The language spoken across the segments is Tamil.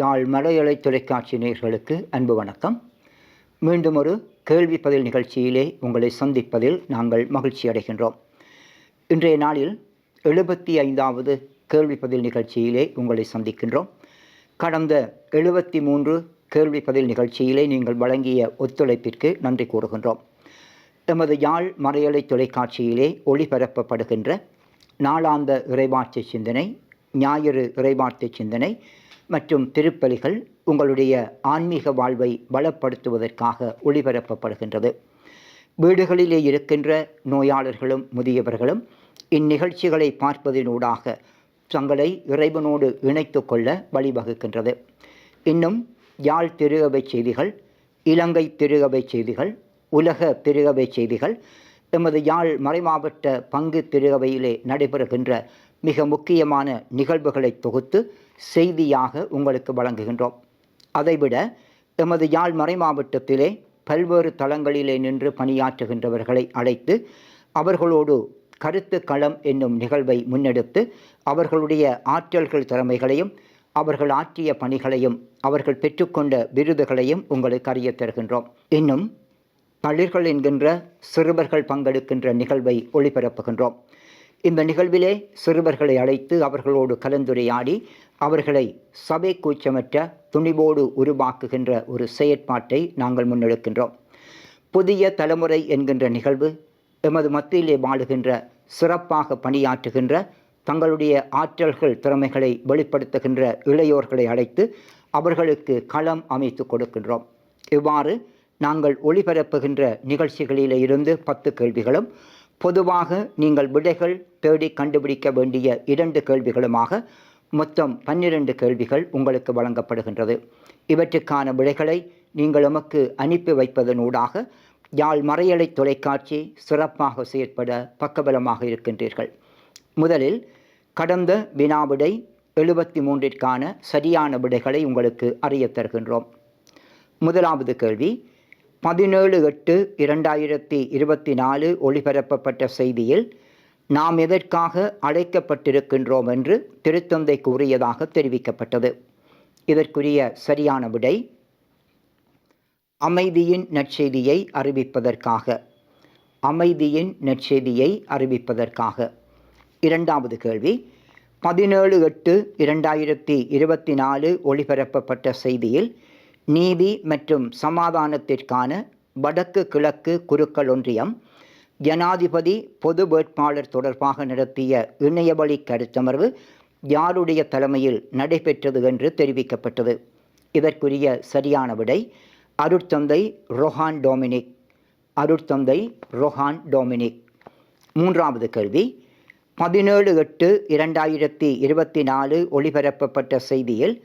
யாழ் மலையலை தொலைக்காட்சி நேர்களுக்கு அன்பு வணக்கம். மீண்டும் ஒரு கேள்வி பதில் நிகழ்ச்சியிலே உங்களை சந்திப்பதில் நாங்கள் மகிழ்ச்சி அடைகின்றோம். இன்றைய நாளில் எழுபத்தி ஐந்தாவது கேள்வி பதில் நிகழ்ச்சியிலே உங்களை சந்திக்கின்றோம். கடந்த எழுபத்தி மூன்று கேள்வி பதில் நிகழ்ச்சியிலே நீங்கள் வழங்கிய ஒத்துழைப்பிற்கு நன்றி கூறுகின்றோம். எமது யாழ் மறையலை தொலைக்காட்சியிலே ஒளிபரப்பப்படுகின்ற நாளாந்த இறைவாட்சி சிந்தனை ஞாயிறு இறைவார்த்தை சிந்தனை மற்றும் திருப்பலிகள் உங்களுடைய ஆன்மீக வாழ்வை பலப்படுத்துவதற்காக ஒளிபரப்பப்படுகின்றது. வீடுகளிலே இருக்கின்ற நோயாளர்களும் முதியவர்களும் இந்நிகழ்ச்சிகளை பார்ப்பதினூடாக தங்களை இறைவனோடு இணைத்து கொள்ள வழிவகுக்கின்றது. இன்னும் யாழ் திருகவை செய்திகள் இலங்கை திருகவை செய்திகள் உலக திருகவை செய்திகள் எமது யாழ் மறைமாவட்ட பங்கு திருகவையிலே நடைபெறுகின்ற மிக முக்கியமான நிகழ்வுகளை தொகுத்து செய்தியாக உங்களுக்கு வழங்குகின்றோம். அதைவிட எமது யாழ் மறைமாவட்டத்திலே பல்வேறு தளங்களிலே நின்று பணியாற்றுகின்றவர்களை அழைத்து அவர்களோடு கருத்து களம் என்னும் நிகழ்வை முன்னெடுத்து அவர்களுடைய ஆற்றல்கள் திறமைகளையும் அவர்கள் ஆற்றிய பணிகளையும் அவர்கள் பெற்றுக்கொண்ட விருதுகளையும் உங்களுக்கு அறிய தருகின்றோம். இன்னும் தளிர்கள் என்கின்ற சிறுவர்கள் பங்கெடுக்கின்ற நிகழ்வை ஒளிபரப்புகின்றோம். இந்த நிகழ்விலே சிறுவர்களை அழைத்து அவர்களோடு கலந்துரையாடி அவர்களை சபை கூச்சமற்ற துணிவோடு உருவாக்குகின்ற ஒரு செயற்பாட்டை நாங்கள் முன்னெடுக்கின்றோம். புதிய தலைமுறை என்கின்ற நிகழ்வு எமது மத்தியிலே வாழுகின்ற சிறப்பாக பணியாற்றுகின்ற தங்களுடைய ஆற்றல்கள் திறமைகளை வெளிப்படுத்துகின்ற இளையோர்களை அழைத்து அவர்களுக்கு களம் அமைத்து கொடுக்கின்றோம். இவ்வாறு நாங்கள் ஒளிபரப்புகின்ற நிகழ்ச்சிகளிலே இருந்து பத்து கேள்விகளும் பொதுவாக நீங்கள் விடைகள் தேடி கண்டுபிடிக்க வேண்டிய இரண்டு கேள்விகளுமாக மொத்தம் பன்னிரண்டு கேள்விகள் உங்களுக்கு வழங்கப்படுகின்றது. இவற்றுக்கான விடைகளை நீங்கள் எமக்கு அனுப்பி வைப்பதனூடாக யாழ் மறையலை தொலைக்காட்சி சிறப்பாக செயற்பட பக்கபலமாக இருக்கின்றீர்கள். முதலில் கடந்த வினாவிடை எழுபத்தி மூன்றிற்கான சரியான விடைகளை உங்களுக்கு அறிய தருகின்றோம். முதலாவது கேள்வி பதினேழு எட்டு இரண்டாயிரத்தி இருபத்தி நாலு ஒளிபரப்பப்பட்ட செய்தியில் நாம் எதற்காக அழைக்கப்பட்டிருக்கின்றோம் என்று திருத்தந்தை கூறியதாக தெரிவிக்கப்பட்டது. இதற்குரிய சரியான விடை அமைதியின் நற்செய்தியை அறிவிப்பதற்காக. அமைதியின் நற்செய்தியை அறிவிப்பதற்காக. இரண்டாவது கேள்வி பதினேழு எட்டு இரண்டாயிரத்தி இருபத்தி நாலு ஒளிபரப்பப்பட்ட செய்தியில் நீதி மற்றும் சமாதானத்திற்கான வடக்கு கிழக்கு குருக்கள் ஒன்றியம் ஜனாதிபதி பொது வேட்பாளர் தொடர்பாக நடத்திய இணையவழி கருத்தமர்வு யாருடைய தலைமையில் நடைபெற்றது என்று தெரிவிக்கப்பட்டது. இதற்குரிய சரியான விடை அருட்தந்தை ரொஹான் டொமினிக். அருட்தந்தை ரொஹான் டொமினிக். மூன்றாவது கேள்வி. பதினேழு எட்டு இரண்டாயிரத்தி இருபத்தி நாலு ஒளிபரப்பப்பட்ட செய்தியில்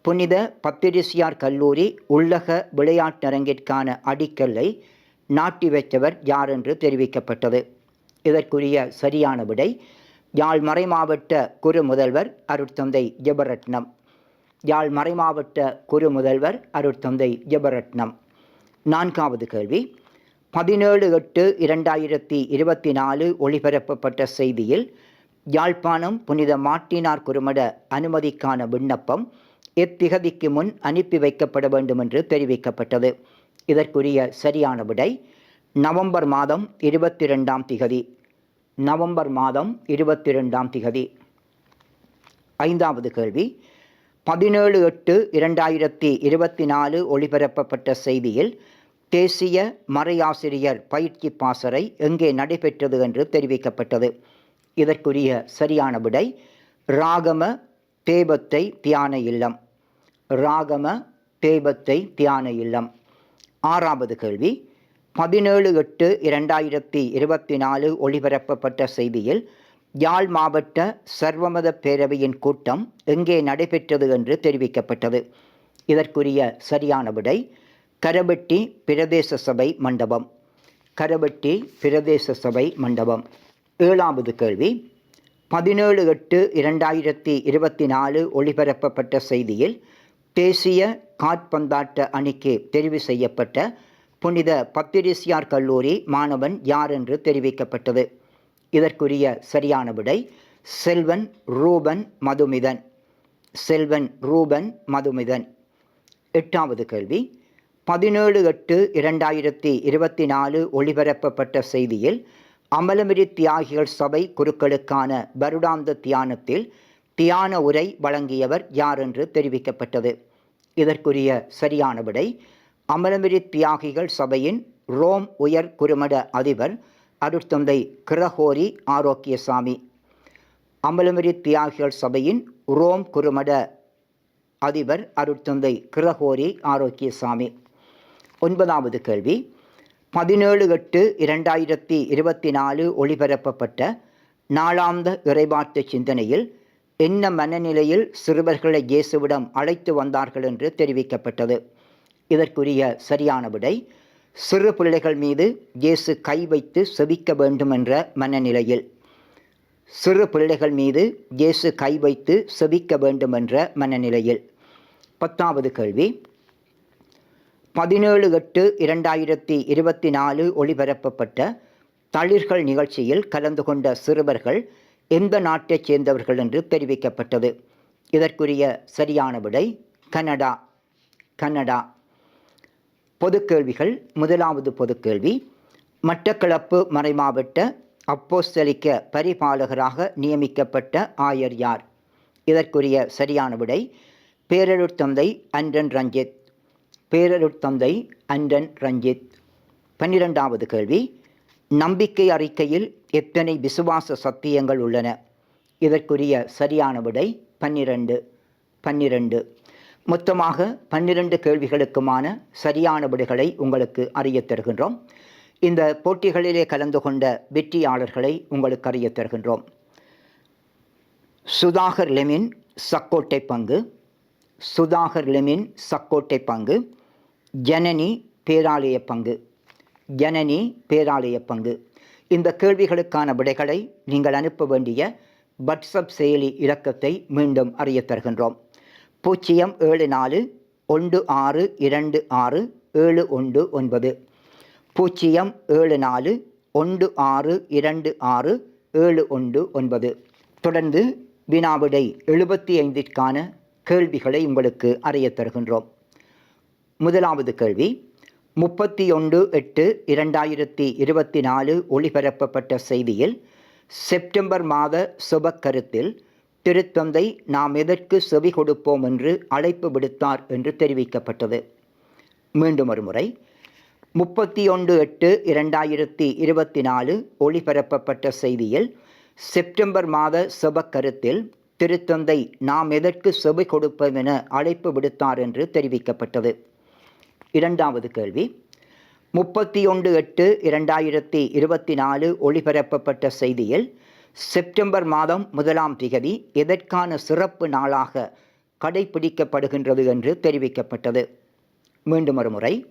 புனித பத்திரிசியார் கல்லூரி உள்ளக விளையாட்டரங்கிற்கான அடிக்கல்லை நாட்டி வைத்தவர் யார் என்று தெரிவிக்கப்பட்டது? இதற்குரிய சரியான விடை யாழ் மறைமாவட்ட குரு முதல்வர் அருட்தந்தை ஜெபரட்னம். யாழ் மறைமாவட்ட குரு முதல்வர் அருட்தந்தை ஜெபரட்னம். நான்காவது கேள்வி. பதினேழு எட்டு இரண்டாயிரத்தி இருபத்தி நாலு ஒளிபரப்பப்பட்ட செய்தியில் யாழ்ப்பாணம் புனித மாட்டினார் குருமட அனுமதிக்கான விண்ணப்பம் எத்திகதிக்கு முன் அனுப்பி வைக்கப்பட வேண்டும் என்று தெரிவிக்கப்பட்டது. இதற்குரிய சரியான விடை நவம்பர் மாதம் இருபத்தி ரெண்டாம் திகதி. நவம்பர் மாதம் இருபத்தி ரெண்டாம் திகதி. ஐந்தாவது கேள்வி. பதினேழு எட்டு இரண்டாயிரத்தி இருபத்தி நாலு ஒளிபரப்பப்பட்ட செய்தியில் தேசிய மறையாசிரியர் பயிற்சி பாசறை எங்கே நடைபெற்றது என்று தெரிவிக்கப்பட்டது. இதற்குரிய சரியான விடை ராகம தேபத்தை தியான இல்லம். ராகம தேபத்தை தியான இல்லம். ஆறாவது கேள்வி. பதினேழு எட்டு இரண்டாயிரத்தி இருபத்தி நாலு ஒளிபரப்பப்பட்ட செய்தியில் யாழ் மாவட்ட சர்வமத பேரவையின் கூட்டம் எங்கே நடைபெற்றது என்று தெரிவிக்கப்பட்டது. இதற்குரிய சரியான விடை கரபட்டி பிரதேச சபை மண்டபம். கரபட்டி பிரதேச சபை மண்டபம். ஏழாவது கேள்வி. பதினேழு எட்டு இரண்டாயிரத்தி இருபத்தி நாலு ஒளிபரப்பப்பட்ட செய்தியில் தேசிய காற்பந்தாட்ட அணிக்கு தெரிவு செய்யப்பட்ட புனித பத்திரிசியார் கல்லூரி மாணவன் யார் என்று தெரிவிக்கப்பட்டது? இதற்குரிய சரியான விடை செல்வன் ரூபன் மதுமிதன். செல்வன் ரூபன் மதுமிதன். எட்டாவது கேள்வி. பதினேழு எட்டு இரண்டாயிரத்தி இருபத்தி நாலு ஒளிபரப்பப்பட்ட செய்தியில் அமலமிரி தியாகிகள் சபை குருக்களுக்கான வருடாந்த தியானத்தில் தியான உரை வழங்கியவர் யார் என்று தெரிவிக்கப்பட்டது? இதற்குரிய சரியான விடை அமலமிரி தியாகிகள் சபையின் ரோம் உயர் குருமட அதிபர் அருட்தந்தை கிரகோரி ஆரோக்கியசாமி. அமலமிரி தியாகிகள் சபையின் ரோம் குருமட அதிபர் அருட்தந்தை கிரகோரி ஆரோக்கியசாமி. ஒன்பதாவது கேள்வி. பதினேழு எட்டு இரண்டாயிரத்தி இருபத்தி நாலு ஒளிபரப்பப்பட்ட நாளாந்த இறைபாட்டு சிந்தனையில் என்ன மனநிலையில் சிறுவர்களை இயேசுவிடம் அழைத்து வந்தார்கள் என்று தெரிவிக்கப்பட்டது. இதற்குரிய சரியான விடை சிறு பிள்ளைகள் மீது இயேசு கை வைத்து செபிக்க வேண்டும் என்ற மனநிலையில். சிறு பிள்ளைகள் மீது இயேசு கை வைத்து செபிக்க வேண்டும் என்ற மனநிலையில். பத்தாவது கேள்வி. பதினேழு எட்டு இரண்டாயிரத்தி இருபத்தி நாலு ஒளிபரப்பப்பட்ட தளிர்கள் நிகழ்ச்சியில் கலந்து கொண்ட சிறுவர்கள் எந்த நாட்டைச் சேர்ந்தவர்கள் என்று தெரிவிக்கப்பட்டது. இதற்குரிய சரியான விடை கனடா. கனடா. பொதுக்கேள்விகள் முதலாவது பொதுக்கேள்வி மட்டக்களப்பு மறைமாவட்ட அப்போஸ்தலிக்க பரிபாலகராக நியமிக்கப்பட்ட ஆயர் யார்? இதற்குரிய சரியான விடை பேரருட்தந்தை அன்றன் ரஞ்சித். பேரருட்தந்தை அன்றன் ரஞ்சித். பன்னிரெண்டாவது கேள்வி நம்பிக்கை அறிக்கையில் எத்தனை விசுவாச சத்தியங்கள் உள்ளன? இதற்குரிய சரியான விடை பன்னிரண்டு பன்னிரண்டு. மொத்தமாக பன்னிரண்டு கேள்விகளுக்குமான சரியான விடைகளை உங்களுக்கு அறியத் தருகின்றோம். இந்த போட்டிகளிலே கலந்து கொண்ட வெற்றியாளர்களை உங்களுக்கு அறியத் தருகின்றோம். சுதாகர் லெமின் சக்கோட்டை பங்கு சுதாகர் லெமின் சக்கோட்டை பங்கு ஜனனி பேராலய பங்கு ஜனனி பேராலய பங்கு. இந்த கேள்விகளுக்கான விடைகளை நீங்கள் அனுப்ப வேண்டிய வாட்ஸ்அப் செயலி இலக்கத்தை மீண்டும் அறிய தருகின்றோம். பூஜ்ஜியம் ஏழு நாலு ஒன்று ஆறு இரண்டு ஆறு ஏழு ஒன்று ஒன்பது. பூஜ்ஜியம் ஏழு நாலு ஒன்று ஆறு இரண்டு ஆறு ஏழு ஒன்று ஒன்பது. தொடர்ந்து வினாவிடை எழுபத்தி ஐந்திற்கான கேள்விகளை உங்களுக்கு அறியத் தருகின்றோம். முதலாவது கேள்வி முப்பத்தி ஒன்று எட்டு இரண்டாயிரத்தி இருபத்தி நாலு ஒளிபரப்பப்பட்ட செய்தியில் செப்டம்பர் மாத சுபக்கருத்தில் திருத்தந்தை நாம் எதற்கு செவி கொடுப்போம்? என்று அழைப்பு விடுத்தார் என்று தெரிவிக்கப்பட்டது. மீண்டும் ஒரு முறை முப்பத்தி ஒன்று எட்டு இரண்டாயிரத்தி இருபத்தி நாலு ஒளிபரப்பப்பட்ட செய்தியில் செப்டம்பர் மாத சுபக்கருத்தில் திருத்தந்தை நாம் எதற்கு செவி கொடுப்போம்? என அழைப்பு விடுத்தார் என்று தெரிவிக்கப்பட்டது. இரண்டாவது கேள்வி. முப்பத்தி ஒன்று எட்டு இரண்டாயிரத்தி இருபத்தி நாலு ஒளிபரப்பப்பட்ட செய்தியில் செப்டம்பர் மாதம் முதலாம் திகதி எதற்கான சிறப்பு நாளாக கடைபிடிக்கப்படுகின்றது என்று தெரிவிக்கப்பட்டது. மீண்டும் ஒரு முறை.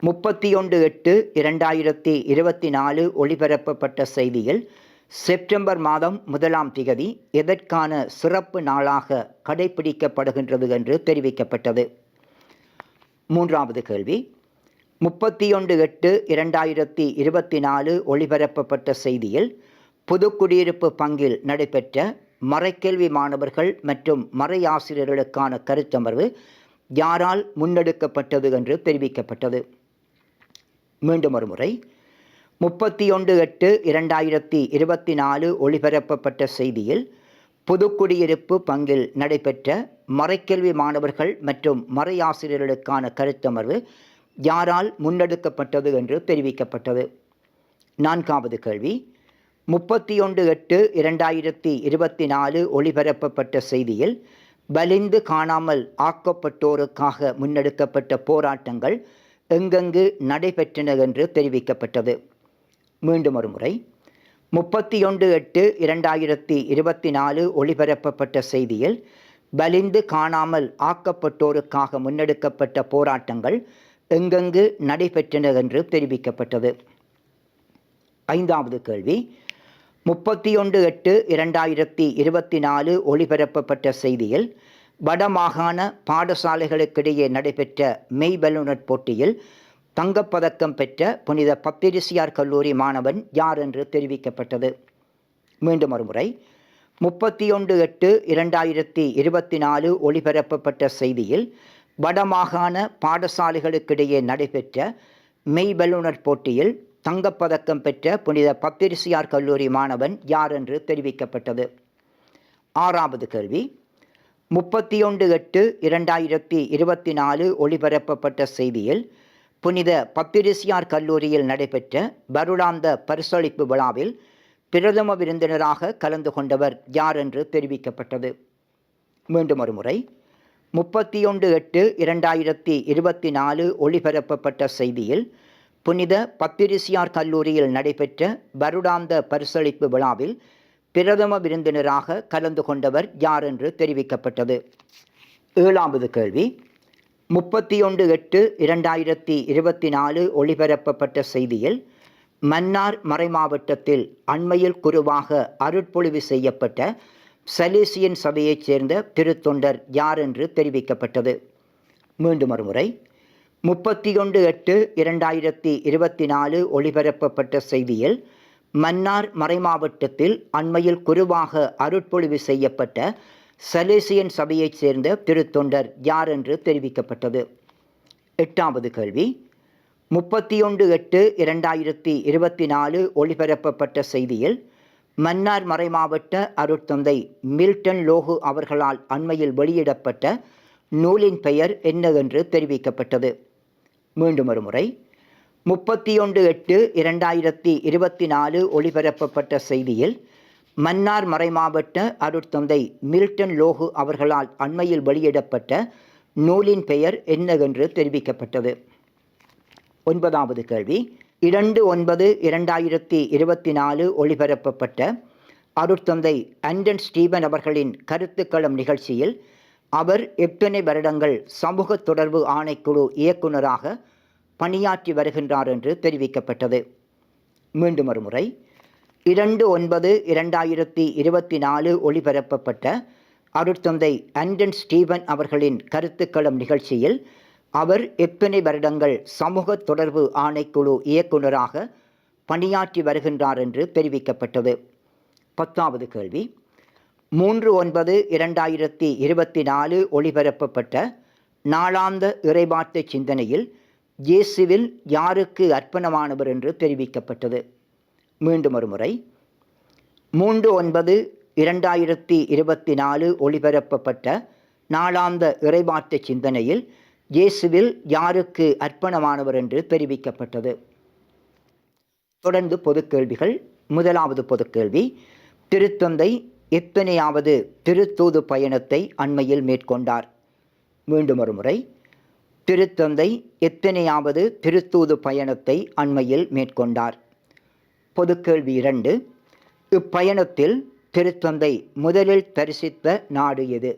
முப்பத்தி ஒன்று எட்டு இரண்டாயிரத்தி இருபத்தி நாலு ஒளிபரப்பப்பட்ட செய்தியில் செப்டம்பர் மாதம் முதலாம் திகதி எதற்கான சிறப்பு நாளாக கடைபிடிக்கப்படுகின்றது என்று தெரிவிக்கப்பட்டது. மூன்றாவது கேள்வி. முப்பத்தி ஒன்று எட்டு இரண்டாயிரத்தி இருபத்தி நாலு ஒளிபரப்பப்பட்ட செய்தியில் புதுக்குடியிருப்பு பங்கில் நடைபெற்ற மறைக்கேள்வி மாணவர்கள் மற்றும் மறையாசிரியர்களுக்கான கருத்தமர்வு யாரால் முன்னெடுக்கப்பட்டது என்று தெரிவிக்கப்பட்டது. மீண்டும் ஒரு முறை. முப்பத்தி ஒன்று எட்டு இரண்டாயிரத்தி இருபத்தி நாலு ஒளிபரப்பப்பட்ட செய்தியில் புதுக்குடியிருப்பு பங்கில் நடைபெற்ற மறைக்கல்வி மாணவர்கள் மற்றும் மறையாசிரியர்களுக்கான கருத்தமர்வு யாரால் முன்னெடுக்கப்பட்டது என்று தெரிவிக்கப்பட்டது. நான்காவது கேள்வி. முப்பத்தி ஒன்று எட்டு இரண்டாயிரத்தி இருபத்தி நாலு ஒளிபரப்பப்பட்ட செய்தியில் வலிந்து காணாமல் ஆக்கப்பட்டோருக்காக முன்னெடுக்கப்பட்ட போராட்டங்கள் எங்கெங்கு நடைபெற்றன என்று தெரிவிக்கப்பட்டது. மீண்டும் ஒரு முறை முப்பத்தி ஒன்று எட்டு இரண்டாயிரத்தி இருபத்தி நாலு ஒளிபரப்பப்பட்ட செய்தியில் வலிந்து காணாமல் ஆக்கப்பட்டோருக்காக முன்னெடுக்கப்பட்ட போராட்டங்கள் எங்கெங்கு நடைபெற்றன என்று தெரிவிக்கப்பட்டது. ஐந்தாவது கேள்வி முப்பத்தி ஒன்று எட்டு இரண்டாயிரத்தி இருபத்தி நாலு ஒளிபரப்பப்பட்ட செய்தியில் வடமாகாண பாடசாலைகளுக்கிடையே நடைபெற்ற மெய்பலுனர் போட்டியில் தங்கப்பதக்கம் பெற்ற புனித பத்திரிசியார் கல்லூரி மாணவன் யார் என்று தெரிவிக்கப்பட்டது. மீண்டும் ஒருமுறை. முப்பத்தி ஒன்று எட்டு இரண்டாயிரத்தி இருபத்தி நாலு ஒளிபரப்பப்பட்ட செய்தியில் வடமாகாண பாடசாலைகளுக்கிடையே நடைபெற்ற மெய்பெல்லுனர் போட்டியில் தங்கப்பதக்கம் பெற்ற புனித பத்திரிசியார் கல்லூரி மாணவன் யார் என்று தெரிவிக்கப்பட்டது. ஆறாவது கேள்வி. முப்பத்தி ஒன்று எட்டு இரண்டாயிரத்தி இருபத்தி நாலு ஒளிபரப்பப்பட்ட செய்தியில் புனித பப்பிரிசியார் கல்லூரியில் நடைபெற்ற வருடாந்த பரிசளிப்பு விழாவில் பிரதம விருந்தினராக கலந்து கொண்டவர் யார் என்று தெரிவிக்கப்பட்டது? மீண்டும் ஒரு முறை முப்பத்தி ஒன்று எட்டு இரண்டாயிரத்தி இருபத்தி நாலு ஒளிபரப்பப்பட்ட செய்தியில் புனித பத்திரிசியார் கல்லூரியில் நடைபெற்ற வருடாந்த பரிசளிப்பு விழாவில் பிரதம விருந்தினராக கலந்து கொண்டவர் யார் என்று தெரிவிக்கப்பட்டது? ஏழாவது கேள்வி. முப்பத்தி ஒன்று எட்டு இரண்டாயிரத்தி இருபத்தி நாலு ஒளிபரப்பப்பட்ட செய்தியில் மன்னார் மறைமாவட்டத்தில் அண்மையில் குருவாக அருட்பொழிவு செய்யப்பட்ட சலேசியன் சபையைச் சேர்ந்த திருத்தொண்டர் யார் என்று தெரிவிக்கப்பட்டது? மீண்டும் ஒருமுறை. முப்பத்தி ஒன்று எட்டு இரண்டாயிரத்தி இருபத்தி நாலு ஒளிபரப்பப்பட்ட செய்தியில் மன்னார் மறைமாவட்டத்தில் அண்மையில் குருவாக அருட்பொழிவு செய்யப்பட்ட சலேசியன் சபையைச் சேர்ந்த திருத்தொண்டர் யார் என்று தெரிவிக்கப்பட்டது? எட்டாவது கேள்வி. முப்பத்தி ஒன்று எட்டு இரண்டாயிரத்தி இருபத்தி நாலு ஒளிபரப்பப்பட்ட செய்தியில் மன்னார் மறைமாவட்ட அருட்தந்தை மில்டன் லோகு அவர்களால் அண்மையில் வெளியிடப்பட்ட நூலின் பெயர் என்ன என்று தெரிவிக்கப்பட்டது? மீண்டும் ஒரு முறை. முப்பத்தி ஒன்று எட்டு இரண்டாயிரத்தி இருபத்தி நாலு ஒளிபரப்பப்பட்ட செய்தியில் மன்னார் மறைமாவட்ட அருட்தந்தை மில்டன் லோகு அவர்களால் அண்மையில் வெளியிடப்பட்ட நூலின் பெயர் என்னவென்று தெரிவிக்கப்பட்டது. ஒன்பதாவது கேள்வி. இரண்டு ஒன்பது இரண்டாயிரத்தி இருபத்தி நாலு ஒளிபரப்பப்பட்ட அருட்தந்தை அண்டன் ஸ்டீபன் அவர்களின் கருத்துக்களம் நிகழ்ச்சியில் அவர் எத்தனை வருடங்கள் சமூக தொடர்பு ஆணைக்குழு இயக்குநராக பணியாற்றி வருகின்றார் என்று தெரிவிக்கப்பட்டது. மீண்டும் ஒரு முறை இரண்டு ஒன்பது இரண்டாயிரத்தி இருபத்தி நாலு ஒளிபரப்பப்பட்ட அருட்தந்தை அண்டன் ஸ்டீவன் அவர்களின் கருத்துக்களம் நிகழ்ச்சியில் அவர் எத்தனை வருடங்கள் சமூக தொடர்பு ஆணைக்குழு இயக்குநராக பணியாற்றி வருகின்றார் என்று தெரிவிக்கப்பட்டது. பத்தாவது கேள்வி. மூன்று ஒன்பது இரண்டாயிரத்தி இருபத்தி நாலு ஒளிபரப்பப்பட்ட நாளாந்த இறைபாட்டு சிந்தனையில் இயேசுவில் யாருக்கு அர்ப்பணமானவர் என்று தெரிவிக்கப்பட்டது. மீண்டும் ஒரு முறை. மூன்று ஒன்பது இரண்டாயிரத்தி இருபத்தி நாலு ஒளிபரப்பப்பட்ட நாளாந்த இறைபாட்டு சிந்தனையில் இயேசுவில் யாருக்கு அர்ப்பணமானவர் என்று தெரிவிக்கப்பட்டது. தொடர்ந்து பொதுக்கேள்விகள் முதலாவது பொதுக்கேள்வி திருத்தந்தை எத்தனையாவது திருத்தூது பயணத்தை அண்மையில் மேற்கொண்டார்? மீண்டும் ஒரு முறை திருத்தந்தை எத்தனையாவது திருத்தூது பயணத்தை அண்மையில் மேற்கொண்டார்? பொதுக்கேள்வி இரண்டு. இப்பயணத்தில் திருத்தந்தை முதலில் தரிசித்த நாடு எது?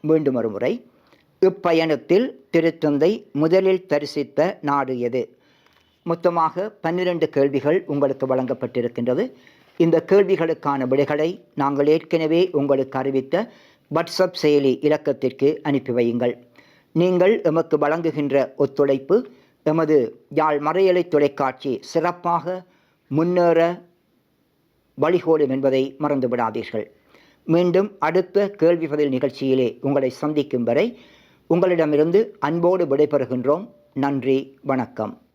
மீண்டும் ஒரு முறை. இப்பயணத்தில் திருத்தந்தை முதலில் தரிசித்த நாடு எது? மொத்தமாக பன்னிரண்டு கேள்விகள் உங்களுக்கு வழங்கப்பட்டிருக்கின்றது. இந்த கேள்விகளுக்கான விடைகளை நாங்கள் ஏற்கனவே உங்களுக்கு அறிவித்த வாட்ஸ்அப் செயலி இலக்கத்திற்கு அனுப்பி வையுங்கள். நீங்கள் எமக்கு வழங்குகின்ற ஒத்துழைப்பு எமது யாழ் மறையலை தொலைக்காட்சி சிறப்பாக முன்னேற வழிகோடும் என்பதை மறந்து விடாதீர்கள் மீண்டும் அடுத்த கேள்வி பதில் நிகழ்ச்சியிலே உங்களை சந்திக்கும் வரை உங்களிடமிருந்து அன்போடு விடைபெறுகின்றோம். நன்றி வணக்கம்.